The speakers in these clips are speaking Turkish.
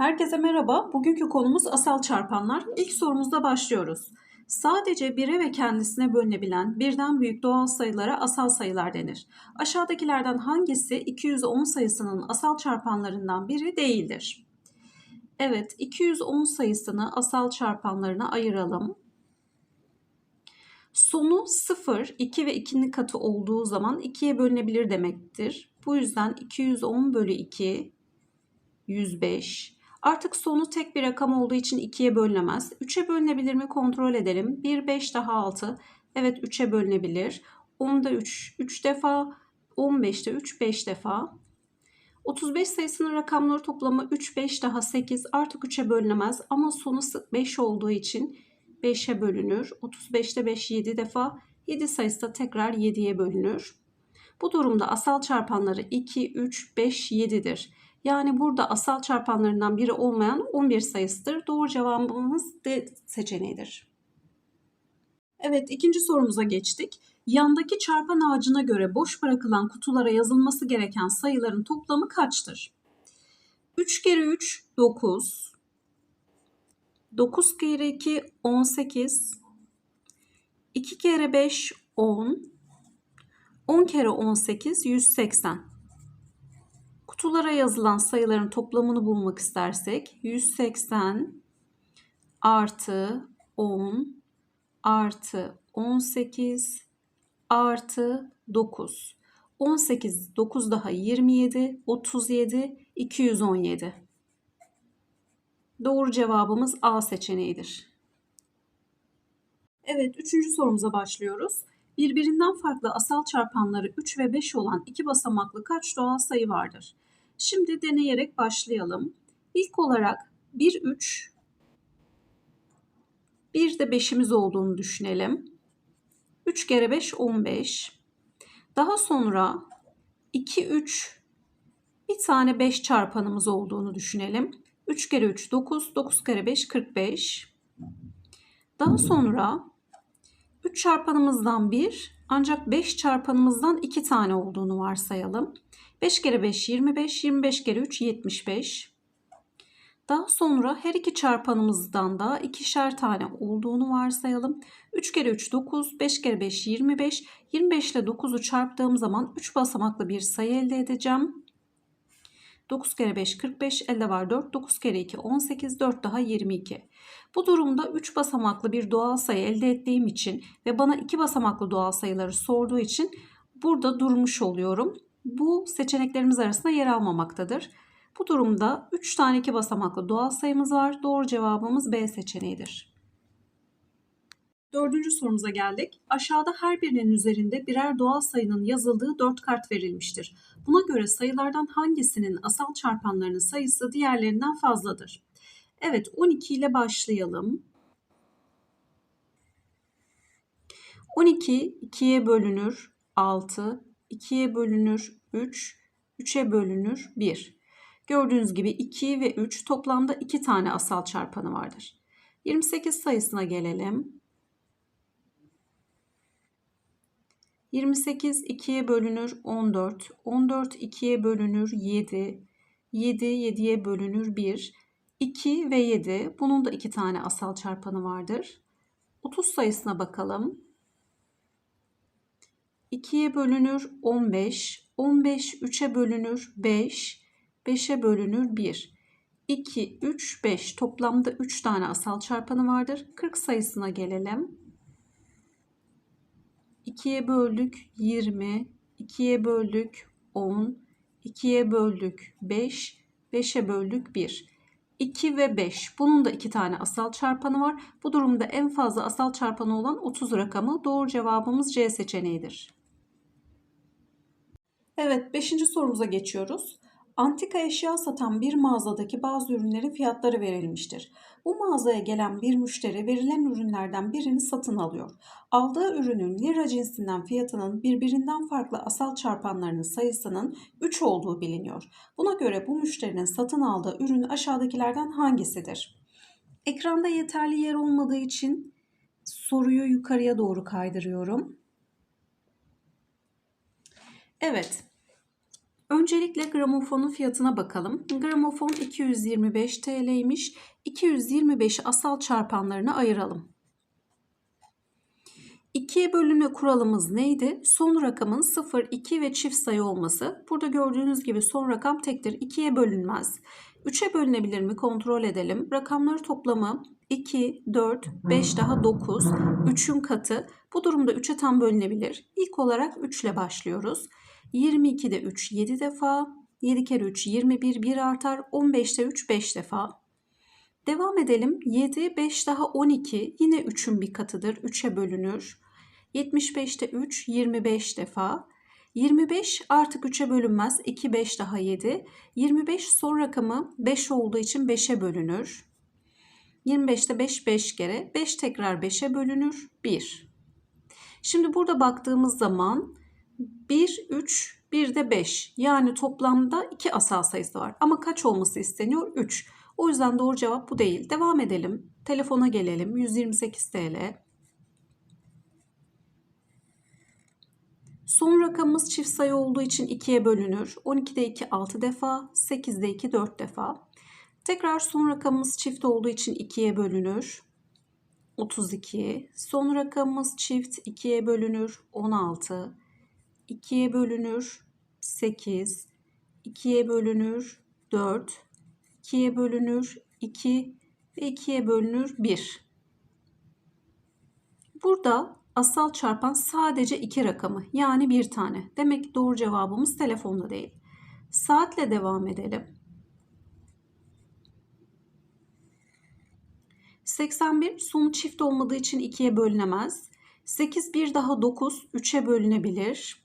Herkese merhaba. Bugünkü konumuz asal çarpanlar. İlk sorumuzda başlıyoruz. Sadece bire ve kendisine bölünebilen birden büyük doğal sayılara asal sayılar denir. Aşağıdakilerden hangisi 210 sayısının asal çarpanlarından biri değildir? Evet, 210 sayısını asal çarpanlarına ayıralım. Sonu 0, 2 ve 2'nin katı olduğu zaman 2'ye bölünebilir demektir. Bu yüzden 210 bölü 2, 105. Artık sonu tek bir rakam olduğu için 2'ye bölünemez. 3'e bölünebilir mi kontrol edelim. 1, 5 daha 6. Evet 3'e bölünebilir. 10'da 3, 3 defa. 15'te 3, 5 defa. 35 sayısının rakamları toplamı 3, 5 daha 8 artık 3'e bölünemez ama sonu 5 olduğu için 5'e bölünür. 35'te 5 7 defa 7 sayısı da tekrar 7'ye bölünür. Bu durumda asal çarpanları 2, 3, 5, 7'dir. Yani burada asal çarpanlarından biri olmayan 11 sayısıdır. Doğru cevabımız D seçeneğidir. Evet ikinci sorumuza geçtik. Yandaki çarpan ağacına göre boş bırakılan kutulara yazılması gereken sayıların toplamı kaçtır? 3 kere 3 9. 9 kere 2 18. 2 kere 5 10. 10 kere 18 180. Kutulara yazılan sayıların toplamını bulmak istersek 180 artı 10 artı 18 artı 9. 18, 9 daha 27, 37, 217. Doğru cevabımız A seçeneğidir. Evet, üçüncü sorumuza başlıyoruz. Birbirinden farklı asal çarpanları 3 ve 5 olan iki basamaklı kaç doğal sayı vardır? Şimdi deneyerek başlayalım. İlk olarak 1, 3, bir de 5'imiz olduğunu düşünelim. 3 kere 5 15. Daha sonra 2 3 bir tane 5 çarpanımız olduğunu düşünelim. 3 kere 3 9, 9 kere 5 45. Daha sonra 3 çarpanımızdan 1 ancak 5 çarpanımızdan 2 tane olduğunu varsayalım. 5 kere 5 25, 25 kere 3 75. Daha sonra her iki çarpanımızdan da ikişer tane olduğunu varsayalım. 3 kere 3 9, 5 kere 5 25. 25 ile 9'u çarptığım zaman 3 basamaklı bir sayı elde edeceğim. 9 kere 5 45, elde var 4, 9 kere 2 18, 4 daha 22. Bu durumda 3 basamaklı bir doğal sayı elde ettiğim için ve bana 2 basamaklı doğal sayıları sorduğu için burada durmuş oluyorum. Bu seçeneklerimiz arasında yer almamaktadır. Bu durumda 3 tane 2 basamaklı doğal sayımız var. Doğru cevabımız B seçeneğidir. Dördüncü sorumuza geldik. Aşağıda her birinin üzerinde birer doğal sayının yazıldığı 4 kart verilmiştir. Buna göre sayılardan hangisinin asal çarpanlarının sayısı diğerlerinden fazladır? Evet 12 ile başlayalım. 12 2'ye bölünür 6, 2'ye bölünür 3, 3'e bölünür 1. Gördüğünüz gibi 2 ve 3 toplamda 2 tane asal çarpanı vardır. 28 sayısına gelelim. 28 2'ye bölünür 14, 14 2'ye bölünür 7, 7 7'ye bölünür 1, 2 ve 7 bunun da 2 tane asal çarpanı vardır. 30 sayısına bakalım. 2'ye bölünür 15, 15 3'e bölünür 5, 5'e bölünür 1. 2, 3, 5 toplamda 3 tane asal çarpanı vardır. 40 sayısına gelelim. 2'ye böldük 20, 2'ye böldük 10, 2'ye böldük 5, 5'e böldük 1. 2 ve 5. Bunun da 2 tane asal çarpanı var. Bu durumda en fazla asal çarpanı olan 30 rakamı. Doğru cevabımız C seçeneğidir. Evet 5. sorumuza geçiyoruz. Antika eşya satan bir mağazadaki bazı ürünlerin fiyatları verilmiştir. Bu mağazaya gelen bir müşteri verilen ürünlerden birini satın alıyor. Aldığı ürünün lira cinsinden fiyatının birbirinden farklı asal çarpanlarının sayısının 3 olduğu biliniyor. Buna göre bu müşterinin satın aldığı ürün aşağıdakilerden hangisidir? Ekranda yeterli yer olmadığı için soruyu yukarıya doğru kaydırıyorum. Evet, Öncelikle gramofonun fiyatına bakalım. Gramofon 225 TL'ymiş. 225'i asal çarpanlarına ayıralım. 2'ye bölünme kuralımız neydi? Son rakamın 0, 2 ve çift sayı olması. Burada gördüğünüz gibi son rakam tektir. 2'ye bölünmez. 3'e bölünebilir mi? Kontrol edelim. Rakamları toplamı 2, 4, 5 daha 9. 3'ün katı. Bu durumda 3'e tam bölünebilir. İlk olarak 3 ile başlıyoruz. 22'de 3 7 defa. 7 kere 3 21 1 artar. 15'te 3 5 defa. Devam edelim. 7, 5 daha 12 yine 3'ün bir katıdır. 3'e bölünür. 75'te 3 25 defa. 25 artık 3'e bölünmez. 2, 5 daha 7. 25 son rakamı 5 olduğu için 5'e bölünür. 25'te 5 5 kere. 5 tekrar 5'e bölünür. 1. Şimdi burada baktığımız zaman 1, 3, 1 de 5. Yani toplamda 2 asal sayısı var. Ama kaç olması isteniyor? 3. O yüzden doğru cevap bu değil. Devam edelim. Telefona gelelim. 128 TL. Son rakamımız çift sayı olduğu için 2'ye bölünür. 12'de 2 6 defa, 8'de 2 4 defa. Tekrar son rakamımız çift olduğu için 2'ye bölünür. 32. Son rakamımız çift 2'ye bölünür. 16. 2'ye bölünür. 8. 2'ye bölünür. 4. 2'ye bölünür 2 ve 2'ye bölünür 1. Burada asal çarpan sadece iki rakamı yani bir tane. Demek ki doğru cevabımız telefonda değil. Saatle devam edelim. 81 sonu çift olmadığı için 2'ye bölünemez. 8 bir daha 9 3'e bölünebilir.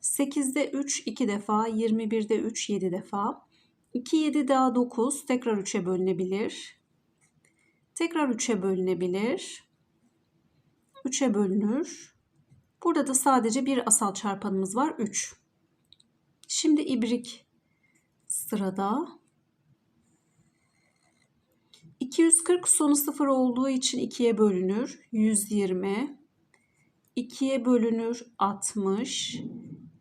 8'de 3 2 defa, 21'de 3 7 defa. 2, 7 daha 9 tekrar 3'e bölünebilir. Tekrar 3'e bölünebilir. 3'e bölünür. Burada da sadece bir asal çarpanımız var 3. Şimdi ibrik sırada. 240 sonu 0 olduğu için 2'ye bölünür. 120. 2'ye bölünür 60.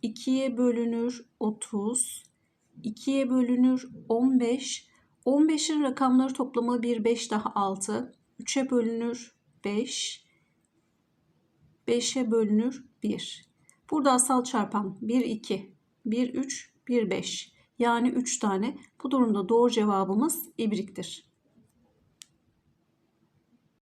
2'ye bölünür 30. 2'ye bölünür 15. 15'in rakamları toplamı 1, 5 daha 6. 3'e bölünür 5. 5'e bölünür 1. Burada asal çarpan 1, 2, 1, 3, 1, 5. Yani 3 tane. Bu durumda doğru cevabımız ibriktir.